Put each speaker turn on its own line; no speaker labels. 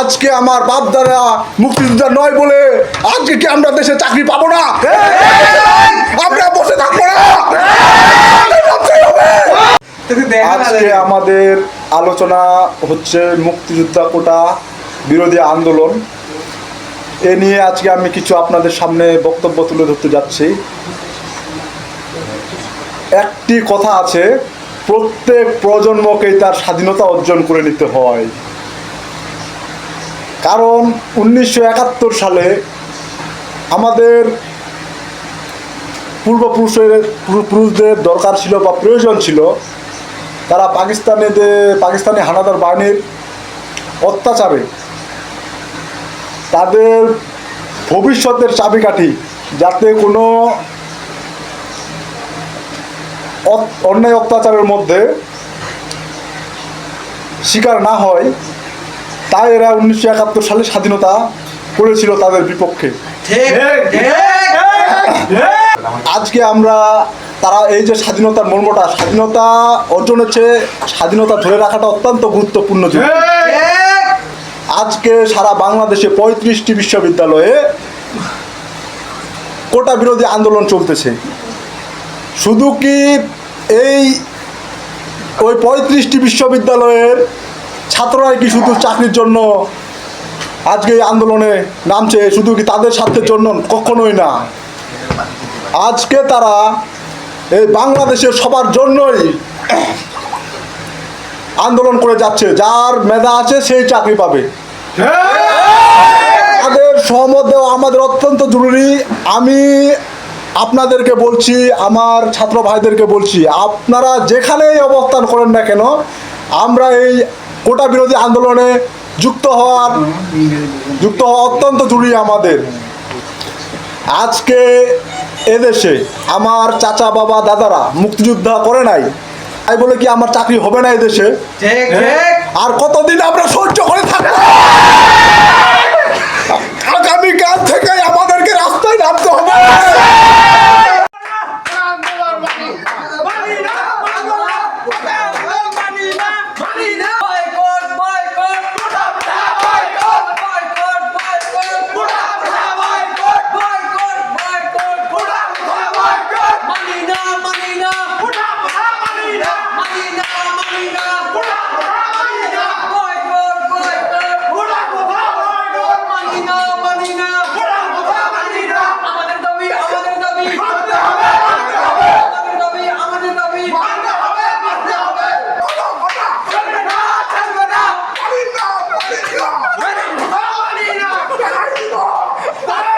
আজকে আমার বাপ দাদা মুক্তিযোদ্ধা নয় বলে আজকে কি আমরা দেশে চাকরি পাবো না? আমরা বসে থাকব না। আজকে আমাদের আলোচনা হচ্ছে মুক্তিযোদ্ধা কোটা বিরোধী আন্দোলন। এ নিয়ে আজকে আমি কিছু আপনাদের সামনে বক্তব্য তুলে ধরতে যাচ্ছি। একটি কথা আছে প্রত্যেক প্রজন্মকেই তার স্বাধীনতা অর্জন করে নিতে হয়। কারণ উনিশশো একাত্তর সালে আমাদের পূর্বপুরুষের পূর্ব- পুরুষদের দরকার ছিল বা প্রয়োজন ছিল, তারা পাকিস্তানিদের পাকিস্তানি হানাদার বাহিনীর অত্যাচারে তাদের ভবিষ্যতের চাবিকাঠি যাতে কোনো অন্যায় অত্যাচারের মধ্যে শিকার না হয়। তাই এরা উনিশশো একাত্তর সালে স্বাধীনতা করেছিল তাদের বিপক্ষে। আজকে আমরা তারা এই যে স্বাধীনতার মর্মটা স্বাধীনতা অর্জনের চেয়ে স্বাধীনতা ধরে রাখাটা অত্যন্ত গুরুত্বপূর্ণ। আজকে সারা বাংলাদেশে পঁয়ত্রিশটি বিশ্ববিদ্যালয়ে কোটা বিরোধী আন্দোলন চলতেছে। শুধু কি এই ওই পঁয়ত্রিশটি বিশ্ববিদ্যালয়ের ছাত্ররাই কি শুধু চাকরির জন্য আজকে এই আন্দোলনে নামছে, শুধু কি তাদের স্বার্থের জন্য? কখনোই না। আজকে তারা এই বাংলাদেশের সবার জন্যই আন্দোলন করে যাচ্ছে। যার মেধা আছে, সেই চাকরি পাবে। তাদের সহমত দেওয়া আমাদের অত্যন্ত জরুরি। আমি আপনাদেরকে বলছি, আমার ছাত্র ভাইদেরকে বলছি, আপনারা যেখানেই অবস্থান করেন না কেন, আমরা এই কোটা বিরোধী আন্দোলনে যুক্ত হওয়ার যুক্ত হওয়া অত্যন্ত জরুরি আমাদের। আজকে এদেশে আমার চাচা বাবা দাদারা মুক্তিযোদ্ধা করে নাই। তাই বলে কি আমার চাকরি হবে না এদেশে? আর কতদিন আমরা সহ্য করে 何の